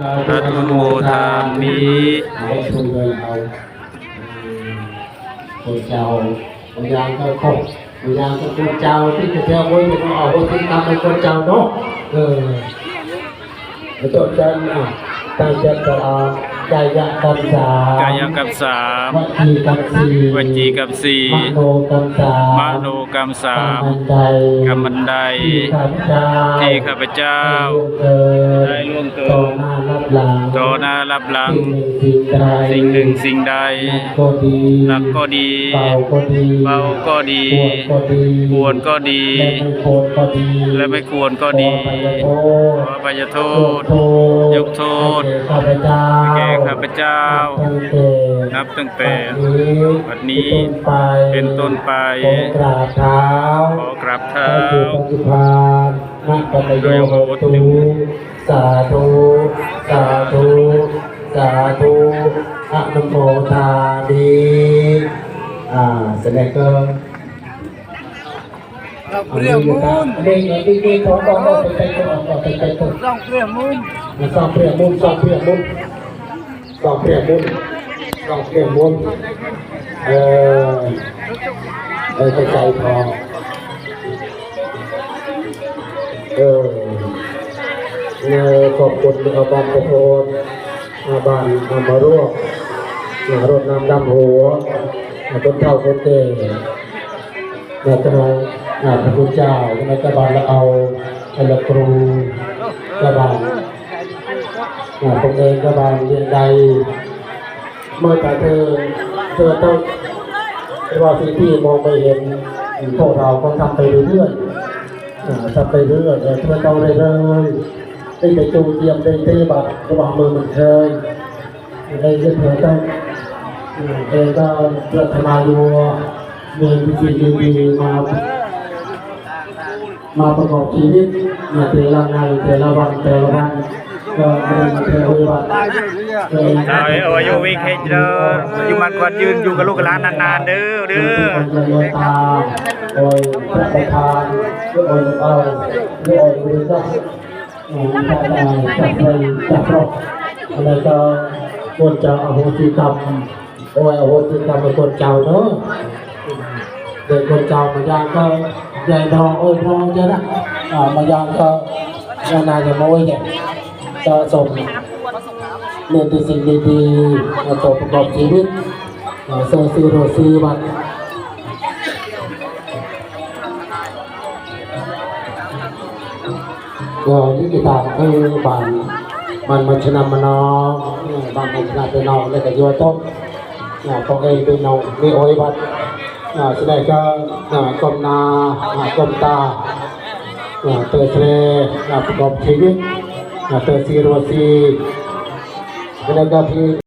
อนุโมทามิให้ช่วยด้วยเราคนเจ้าบายางก็ครบบายางก็คนเจ้าที่จะเที่ยวไว้ก็เอาไว้ที่ตามไปคนเจ้าเนาะเออแล้วจบกันอะตั้งใจก็เอา กายกรรมสามกายกรรมสามวจีกรรมสี่วจีกรรมสี่มโนกรรมสามมโนกรรมสามกรรมใดกรรมอันใดที่ข้าพเจ้าที่ข้าพเจ้าได้ได้ล่ล่ววงงเกิเกินนต่อหน้ารับหลังต่อหน้ารับหลังสิ่งหนึ่งสิ่งใดสิ่งหนึ่งสิ่งใดก็ดีหนักก็ดีเบาก็ดีเบาก็ดีควรก็ดีควรก็ดี และไม่ควรก็ดีและไม่ควรก็ดีขออภัยโทขออภัยโทษษยกโทษแก่ข้าพเจ้าแก่ข้าพเจ้า นับตั้งแต่บัดนี้เป็นต้นไปขอกราบเท้าขอกราบเท้าพระสุปฏิภาณนักปัญโยโหตุสาธุสาธุสาธุอะนุโมทามิอ่าแสดงก็เราเปรี้ยวมูนเด็กเด็กเด็กของเราไปไปก่อนไปไปก่อนต้องเปรี้ยวมูนสองเปรียบมุนสองเปรียบมุน สองเปรียบมุนสองเปรียบมุนเออเออใจพอเออเนี่ยขอบคุณอาบานกระโทนอาบานนำมารวบนารถน้ำดำหัวคนเท่าคนเก่เนี่ยกำลังอ่าพระพุทธเจ้ากำลังกระบาลละเอาอันละครูกระบาล อ่าตรงเองก็บางเรียนใดเมื่อแต่เธอเธอต้องว่าสิ่งที่มองไม่เห็นพวกเราก็ทำไปเรื่อยๆทำไปเรื่อยๆเธอต้องเรื่อยๆได้ไปจูเทียมได้ตีบัตรระหว่างมือเหมือนเคยในเรื่องเธอต้องอ่าเองก็เพื่อทำมาอยู่มีสิ่งดีๆมา มาประกอบชีวิตในแต่ละงานแต่ละวันแต่ละวันก็เป็นเทวดาตายเยอะเลยอะเป็นขอให้อายุวิ่งให้เจริญอายุมันกว่ายืนอยู่กับลูกหลานนานๆเด้อเด้อเป็นเมตาโดยพระประธานโดยเอาโดยบริษัทพระนาจับไปจับรบอะไรก็ควรจะอโหสิกรรมโอ้ยอโหสิกรรมเป็นคนเจ้าเนอะเด็กคนเจ้ามาย่างก็ ใหญ่ทองโอ้ยทองเยอะนะมาย่างก็ยานาจะโมยเนี่ยจะส่งเรียนแต่สิ่งดีๆมาต่อประกอบชีวิตเอ่อเซซีโรซีบัตก็นี่กีตาร์เออบานมันมันชนะมันนองบานมันชนะเป็นองแล้วก็ยัวต้มอ่าตัวเองเป็นนองมีโอยบัตอ่า แสดงก็อ่ากลมนาอ่ากลมตาอ่าเตอเทรอ่าประกอบชีวิตอ่าเตอซีโรซีแล้วก็ที่